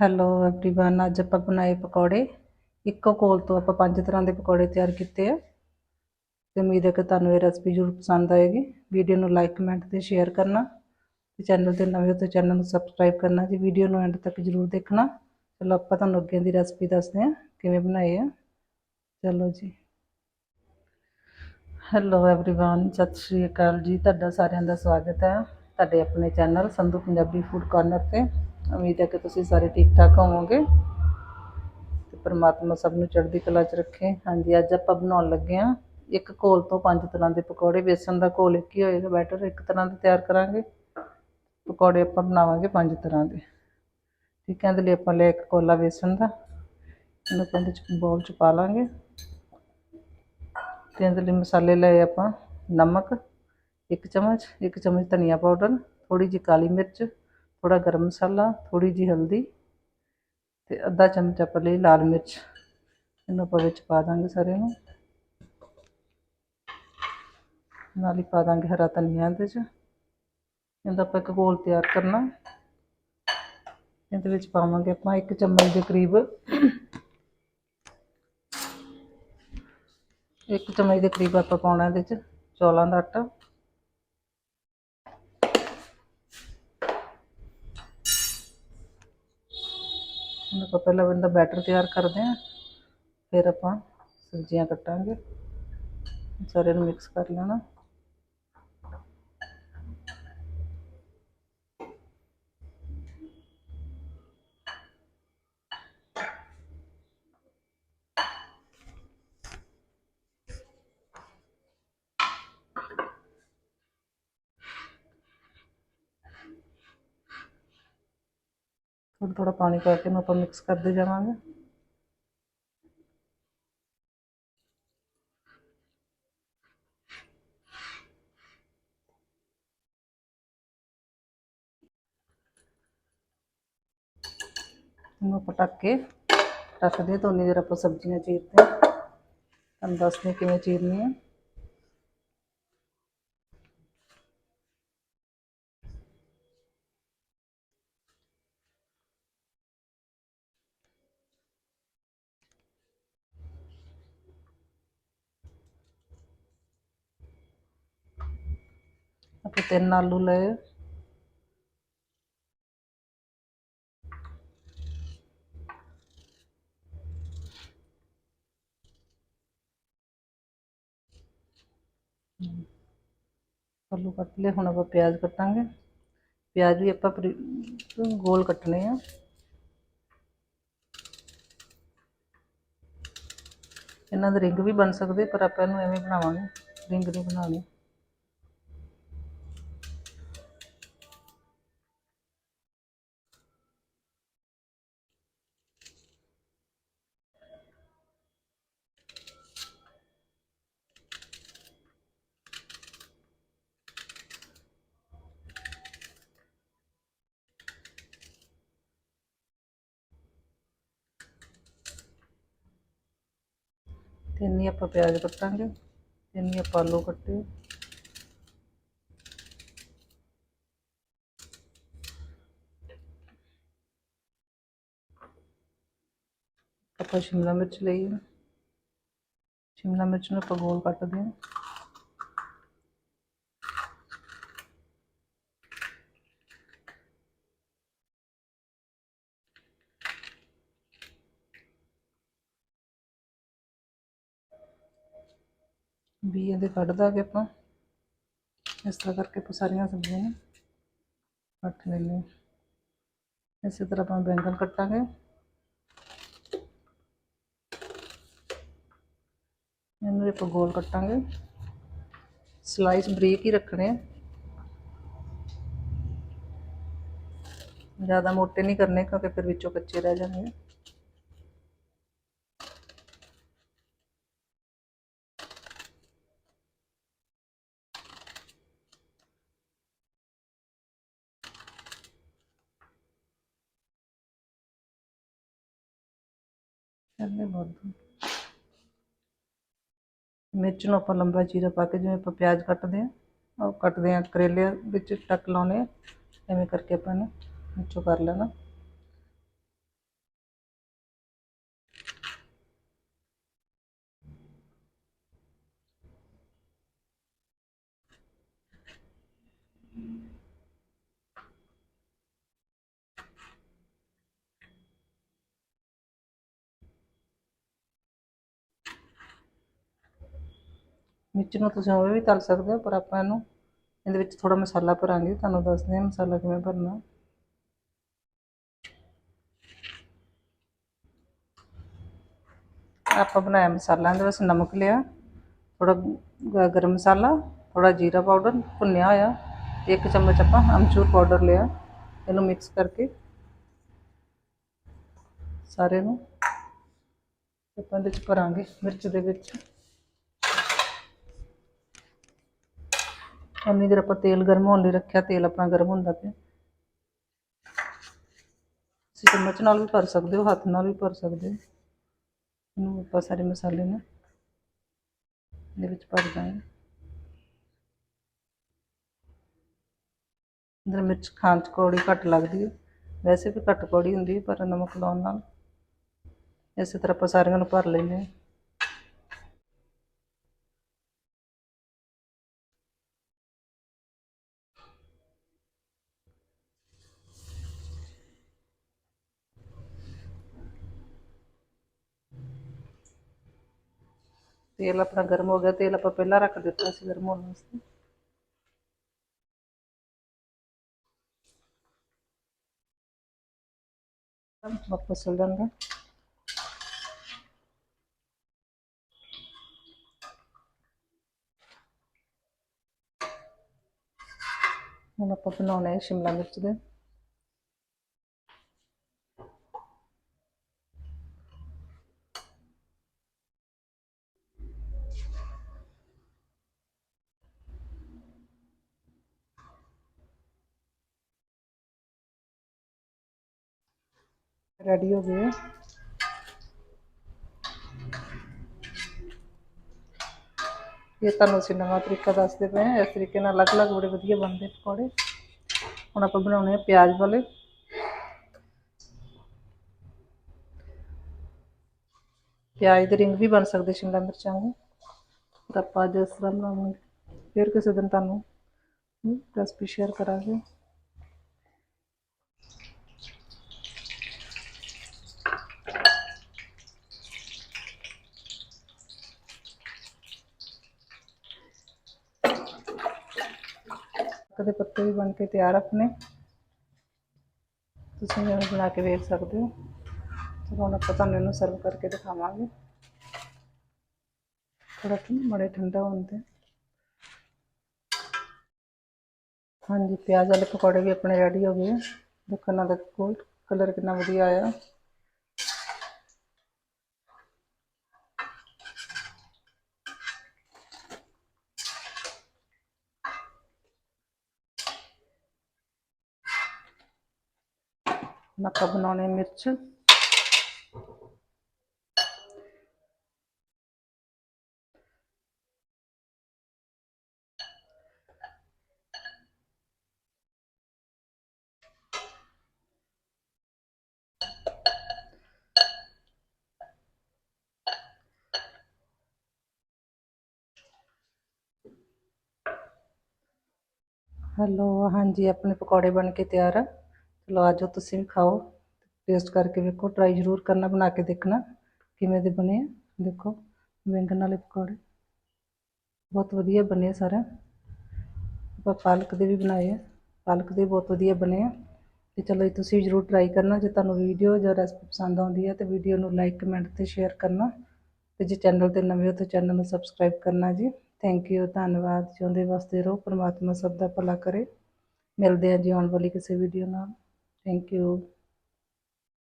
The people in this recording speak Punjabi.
ਹੈਲੋ एवरीवन ਅੱਜ ਆਪਾਂ ਬਣਾਏ ਪਕੌੜੇ ਇੱਕੋ ਕੋਲ ਤੋਂ ਆਪਾਂ ਪੰਜ ਤਰ੍ਹਾਂ ਦੇ ਪਕੌੜੇ ਤਿਆਰ ਕੀਤੇ ਆ ਤੇ ਉਮੀਦ ਹੈ ਕਿ ਤੁਹਾਨੂੰ ਇਹ ਰੈਸਪੀ ਜ਼ਰੂਰ ਪਸੰਦ ਆਏਗੀ ਵੀਡੀਓ ਨੂੰ ਲਾਈਕ ਕਮੈਂਟ ਤੇ ਸ਼ੇਅਰ ਕਰਨਾ ਤੇ ਚੈਨਲ ਤੇ ਨਵੇਂ ਹੋ ਤਾਂ ਚੈਨਲ ਨੂੰ ਸਬਸਕ੍ਰਾਈਬ ਕਰਨਾ ਜੀ ਵੀਡੀਓ ਨੂੰ ਐਂਡ ਤੱਕ ਜ਼ਰੂਰ ਦੇਖਣਾ ਚਲੋ ਆਪਾਂ ਤੁਹਾਨੂੰ ਅੱਗੇ ਦੀ ਰੈਸਪੀ ਦੱਸਦੇ ਹਾਂ ਕਿਵੇਂ ਬਣਾਏ ਆ ਚਲੋ ਜੀ ਹੈਲੋ एवरीवन ਸਤਿ ਸ਼੍ਰੀ ਅਕਾਲ ਜੀ ਤੁਹਾਡਾ ਸਾਰਿਆਂ ਦਾ ਸਵਾਗਤ ਹੈ ਤੁਹਾਡੇ ਆਪਣੇ channel Sandhu Punjabi food corner ਤੇ ਉਮੀਦ ਹੈ ਕਿ ਤੁਸੀਂ ਸਾਰੇ ਠੀਕ ਠਾਕ ਹੋਵੋਗੇ। ਤੇ ਪ੍ਰਮਾਤਮਾ ਸਭ ਨੂੰ ਚੜ੍ਹਦੀ ਕਲਾ 'ਚ ਰੱਖੇ। ਹਾਂਜੀ, ਅੱਜ ਆਪਾਂ ਬਣਾਉਣ ਲੱਗੇ ਹਾਂ ਇੱਕ ਘੋਲ ਤੋਂ ਪੰਜ ਤਰ੍ਹਾਂ ਦੇ ਪਕੌੜੇ। ਬੇਸਣ ਦਾ ਘੋਲ ਇੱਕ ਹੀ ਹੋਏਗਾ, ਬੈਟਰ ਇੱਕ ਤਰ੍ਹਾਂ ਦਾ ਤਿਆਰ ਕਰਾਂਗੇ। ਪਕੌੜੇ ਆਪਾਂ ਬਣਾਵਾਂਗੇ ਪੰਜ ਤਰ੍ਹਾਂ ਦੇ। ਠੀਕ ਹੈ, ਇਹਦੇ ਲਈ ਆਪਾਂ ਲਿਆ ਇੱਕ ਕੋਲਾ ਬੇਸਣ ਦਾ। ਇਹਨੂੰ ਆਪਾਂ ਇਹਦੇ ਬੋਲ 'ਚ ਪਾ ਲਾਂਗੇ। ਤੇ ਇਹਦੇ ਲਈ ਮਸਾਲੇ ਲਏ ਆਪਾਂ ਨਮਕ, ਇੱਕ ਚਮਚ ਇੱਕ ਚਮਚ ਧਨੀਆ ਪਾਊਡਰ ਥੋੜੀ ਜਿਹੀ ਕਾਲੀ ਮਿਰਚ ਥੋੜਾ ਗਰਮ ਮਸਾਲਾ ਥੋੜੀ ਜਿਹੀ ਹਲਦੀ ਤੇ ਅੱਧਾ ਚਮਚ ਆਪਾਂ ਲਈ ਲਾਲ ਮਿਰਚ। ਇਹਨੂੰ ਆਪਾਂ ਵਿੱਚ ਪਾ ਦਾਂਗੇ ਸਾਰੇ ਨੂੰ। ਨਾਲ ਹੀ ਪਾ ਦਾਂਗੇ ਹਰਾ ਧਨੀਆ ਇਹਦੇ 'ਚ। ਇਹਦਾ ਆਪਾਂ ਇੱਕ ਘੋਲ ਤਿਆਰ ਕਰਨਾ। ਇਹਦੇ ਵਿੱਚ ਪਾਵਾਂਗੇ ਆਪਾਂ ਇੱਕ ਚਮਚ ਦੇ ਕਰੀਬ ਇੱਕ ਚਮਚ ਦੇ ਕਰੀਬ ਆਪਾਂ ਪਾਉਣਾ ਇਹਦੇ 'ਚ ਚੌਲਾਂ ਦਾ ਆਟਾ। ਹੁਣ ਆਪਾਂ ਪਹਿਲਾਂ ਇਹਦਾ ਬੈਟਰ ਤਿਆਰ ਕਰਦੇ ਹਾਂ, ਫਿਰ ਆਪਾਂ ਸਬਜ਼ੀਆਂ ਕੱਟਾਂਗੇ। ਸਾਰਿਆਂ ਨੂੰ ਮਿਕਸ ਕਰ ਲੈਣਾ। ਥੋੜਾ ਥੋੜਾ ਪਾਣੀ ਪਾ ਕੇ ਇਹਨੂੰ ਆਪਾਂ ਮਿਕਸ ਕਰਦੇ ਜਾਵਾਂਗੇ। ਇਹਨੂੰ ਆਪਾਂ ਢੱਕ ਕੇ ਰੱਖਦੇ ਤਾਂ ਉਨੀ ਦੇਰ ਆਪਾਂ ਸਬਜ਼ੀਆਂ ਚੀਰਦੇ ਹਾਂ। ਤੁਹਾਨੂੰ ਦੱਸਦੇ ਹਾਂ ਕਿਵੇਂ ਚੀਰਨੀ ਹੈ ਆਪਾਂ ਤਿੰਨ ਆਲੂ ਲਏ ਆਲੂ ਕੱਟ ਲਏ, ਹੁਣ ਆਪਾਂ ਪਿਆਜ਼ ਕੱਟਾਂਗੇ। ਪਿਆਜ਼ ਵੀ ਆਪਾਂ ਗੋਲ ਕੱਟਣੇ ਆ। ਇਹਨਾਂ ਦੇ ਰਿੰਗ ਵੀ ਬਣ ਸਕਦੇ, ਪਰ ਆਪਾਂ ਇਹਨੂੰ ਐਵੇਂ ਬਣਾਵਾਂਗੇ, ਰਿੰਗ ਨਹੀਂ ਬਣਾਉਣੀ। ਤਿੰਨ ਹੀ ਆਪਾਂ ਪਿਆਜ਼ ਕੱਟਾਂਗੇ, ਤਿੰਨ ਹੀ ਆਪਾਂ ਆਲੂ ਕੱਟੇ। ਆਪਾਂ ਸ਼ਿਮਲਾ ਮਿਰਚ ਲਈ ਸ਼ਿਮਲਾ ਮਿਰਚ ਨੂੰ ਆਪਾਂ ਗੋਲ ਕੱਟਦੇ ਹਾਂ। ਵੀ ਇਹਦੇ ਕੱਢ ਦਾਂਗੇ ਆਪਾਂ। ਇਸ ਤਰ੍ਹਾਂ ਕਰਕੇ ਆਪਾਂ ਸਾਰੀਆਂ ਸਬਜ਼ੀਆਂ ਨੂੰ ਕੱਟ ਲੈਂਦੇ ਹਾਂ। ਇਸੇ ਤਰ੍ਹਾਂ ਆਪਾਂ ਬੈਂਗਣ ਕੱਟਾਂਗੇ। ਇਹਨੂੰ ਆਪਾਂ ਗੋਲ ਕੱਟਾਂਗੇ। ਸਲਾਈਸ ਬਰੀਕ ਹੀ ਰੱਖਣੇ ਆ। ਜ਼ਿਆਦਾ ਮੋਟੇ ਨਹੀਂ ਕਰਨੇ ਕਿਉਂਕਿ ਫਿਰ ਵਿੱਚੋਂ ਕੱਚੇ ਰਹਿ ਜਾਣਗੇ। ਚੱਲੇ ਬਹੁਤ ਮਿਰਚ ਨੂੰ ਆਪਾਂ ਲੰਬਾ ਚੀਰਾ ਪਾ ਕੇ ਜਿਵੇਂ ਆਪਾਂ ਪਿਆਜ਼ ਕੱਟਦੇ ਆ ਉਹ ਕੱਟਦੇ ਆ ਕਰੇਲੇ ਵਿੱਚ ਟੱਕ ਲਾਉਣੇ ਆ ਐਵੇਂ ਕਰਕੇ ਆਪਾਂ ਨੇ ਵਿੱਚੋਂ ਕਰ ਲੈਣਾ। ਮਿਰਚ ਨੂੰ ਤੁਸੀਂ ਉਹ ਵੀ ਤਲ ਸਕਦੇ ਹੋ, ਪਰ ਆਪਾਂ ਇਹਨੂੰ ਇਹਦੇ ਵਿੱਚ ਥੋੜਾ ਮਸਾਲਾ ਭਰਾਂਗੇ। ਤੁਹਾਨੂੰ ਦੱਸਦੇ ਹਾਂ ਮਸਾਲਾ ਕਿਵੇਂ ਭਰਨਾ। ਆਪਾਂ ਬਣਾਇਆ ਮਸਾਲਾ, ਇਹਦੇ ਵਿੱਚ ਨਮਕ ਲਿਆ ਥੋੜਾ ਗਰਮ ਮਸਾਲਾ ਥੋੜਾ ਜੀਰਾ ਪਾਊਡਰ ਭੁੰਨਿਆ ਹੋਇਆ ਤੇ ਇੱਕ ਚਮਚ ਆਪਾਂ ਅਮਚੂਰ ਪਾਊਡਰ ਲਿਆ, ਇਹਨੂੰ ਮਿਕਸ ਕਰਕੇ। ਸਾਰੇ ਨੂੰ ਆਪਾਂ ਇਹਦੇ ਵਿੱਚ ਭਰਾਂਗੇ ਮਿਰਚ ਦੇ ਵਿੱਚ। ਉਨੀ ਦੇਰ ਆਪਾਂ ਤੇਲ ਗਰਮ ਹੋਣ ਲਈ ਰੱਖਿਆ, ਤੇਲ ਆਪਣਾ ਗਰਮ ਹੁੰਦਾ ਪਿਆ। ਤੁਸੀਂ ਚਮਚ ਨਾਲ ਵੀ ਭਰ ਸਕਦੇ ਹੋ, ਹੱਥ ਨਾਲ ਵੀ ਭਰ ਸਕਦੇ ਹੋ। ਇਹਨੂੰ ਆਪਾਂ ਸਾਰੇ ਮਸਾਲੇ ਨੂੰ ਇਹਦੇ ਵਿੱਚ ਭਰ ਦਾਂਗੇ। ਅੰਦਰ ਮਿਰਚ ਖਾਣ 'ਚ ਕੌੜੀ ਘੱਟ ਲੱਗਦੀ ਹੈ। ਵੈਸੇ ਵੀ ਘੱਟ ਕੌੜੀ ਹੁੰਦੀ ਹੈ, ਪਰ ਨਮਕ ਲਾਉਣ ਨਾਲ। ਇਸੇ ਤਰ੍ਹਾਂ ਆਪਾਂ ਸਾਰਿਆਂ ਨੂੰ ਭਰ ਲੈਂਦੇ ਹਾਂ। ਤੇਲ ਆਪਣਾ ਗਰਮ ਹੋ ਗਿਆ ਤੇਲ ਆਪਾਂ ਪਹਿਲਾਂ ਰੱਖ ਦਿੱਤਾ ਸੀ ਗਰਮ ਹੋਣ ਵਾਸਤੇ ਵਾਪਸ ਚਲ ਜਾਂਦਾ ਹੁਣ ਆਪਾਂ ਬਣਾਉਣੇ ਹੈ ਸ਼ਿਮਲਾ ਮਿਰਚ ਦੇ ਰੈਡੀ ਹੋ ਗਏ ਇਹ ਤੁਹਾਨੂੰ ਅਸੀਂ ਨਵਾਂ ਤਰੀਕਾ ਦੱਸਦੇ ਪਏ ਹਾਂ। ਇਸ ਤਰੀਕੇ ਨਾਲ ਅਲੱਗ-ਅਲੱਗ ਬੜੇ ਵਧੀਆ ਬਣਦੇ ਪਕੌੜੇ। ਹੁਣ ਆਪਾਂ ਬਣਾਉਣੇ ਆ ਪਿਆਜ਼ ਵਾਲੇ। ਪਿਆਜ਼ ਦੇ ਰਿੰਗ ਵੀ ਬਣ ਸਕਦੇ ਸ਼ਿਮਲਾ ਮਿਰਚਾਂ ਦੇ। ਪਰ ਆਪਾਂ ਜਿਸ ਤਰ੍ਹਾਂ ਬਣਾਵਾਂਗੇ। ਫਿਰ ਕਿਸੇ ਦਿਨ ਤੁਹਾਨੂੰ ਰੈਸਪੀ ਸ਼ੇਅਰ ਕਰਾਂਗੇ। ਕਦੇ ਪੱਤੇ ਵੀ ਬਣ ਕੇ ਤਿਆਰ ਆਪਣੇ ਤੁਸੀਂ ਇਹਨਾਂ ਨੂੰ ਬਣਾ ਕੇ ਵੇਖ ਸਕਦੇ ਹੋ ਚਲੋ ਹੁਣ ਆਪਾਂ ਤੁਹਾਨੂੰ ਇਹਨੂੰ ਸਰਵ ਕਰਕੇ ਦਿਖਾਵਾਂਗੇ ਥੋੜਾ ਮੜੇ ਠੰਡਾ ਹੋਣ ਤੇ ਹਾਂਜੀ ਪਿਆਜ਼ ਵਾਲੇ ਪਕੌੜੇ ਵੀ ਆਪਣੇ ਰੈਡੀ ਹੋ ਗਏ ਦੇਖੋ ਨਾ ਦੇਖੋ ਕਲਰ ਕਿੰਨਾ ਵਧੀਆ ਆਇਆ ਹੁਣ ਬਣਾਉਣੇ ਮਿਰਚ। ਹੈਲੋ ਹਾਂਜੀ ਆਪਣੇ ਪਕੌੜੇ ਬਣ ਕੇ ਤਿਆਰ ਆ। ਚਲੋ ਆਜੋ ਤੁਸੀਂ ਵੀ ਖਾਓ ਟੇਸਟ ਕਰਕੇ ਵੇਖੋ ਟਰਾਈ ਜ਼ਰੂਰ ਕਰਨਾ, ਬਣਾ ਕੇ ਦੇਖਣਾ ਕਿਵੇਂ ਦੇ ਬਣੇ ਆ, ਦੇਖੋ, ਬੈਂਗਣ ਵਾਲੇ ਪਕੌੜੇ। ਬਹੁਤ ਵਧੀਆ ਬਣੇ ਆ ਸਾਰਾ। ਆਪਾਂ ਪਾਲਕ ਦੇ ਵੀ ਬਣਾਏ ਆ, ਪਾਲਕ ਦੇ ਬਹੁਤ ਵਧੀਆ ਬਣੇ ਆ। ਤੇ ਚਲੋ ਜੀ, ਤੁਸੀਂ ਜ਼ਰੂਰ ਟਰਾਈ ਕਰਨਾ, ਜੇ ਤੁਹਾਨੂੰ ਵੀਡੀਓ ਜਾਂ ਰੈਸਪੀ ਪਸੰਦ ਆਉਂਦੀ ਹੈ ਤੇ ਵੀਡੀਓ ਨੂੰ ਲਾਈਕ ਕਮੈਂਟ ਤੇ ਸ਼ੇਅਰ ਕਰਨਾ। ਤੇ ਜੇ ਚੈਨਲ ਤੇ ਨਵੇਂ ਹੋ, ਤਾਂ ਚੈਨਲ ਨੂੰ ਸਬਸਕ੍ਰਾਈਬ ਕਰਨਾ ਜੀ। ਥੈਂਕ ਯੂ ਧੰਨਵਾਦ। ਜਿਉਂਦੇ ਵਸਦੇ ਰਹੋ, ਪਰਮਾਤਮਾ ਸਭ ਦਾ ਭਲਾ ਕਰੇ। ਮਿਲਦੇ ਆ ਜੀ ਆਉਣ ਵਾਲੀ ਕਿਸੇ ਵੀਡੀਓ ਨਾਲ। Thank you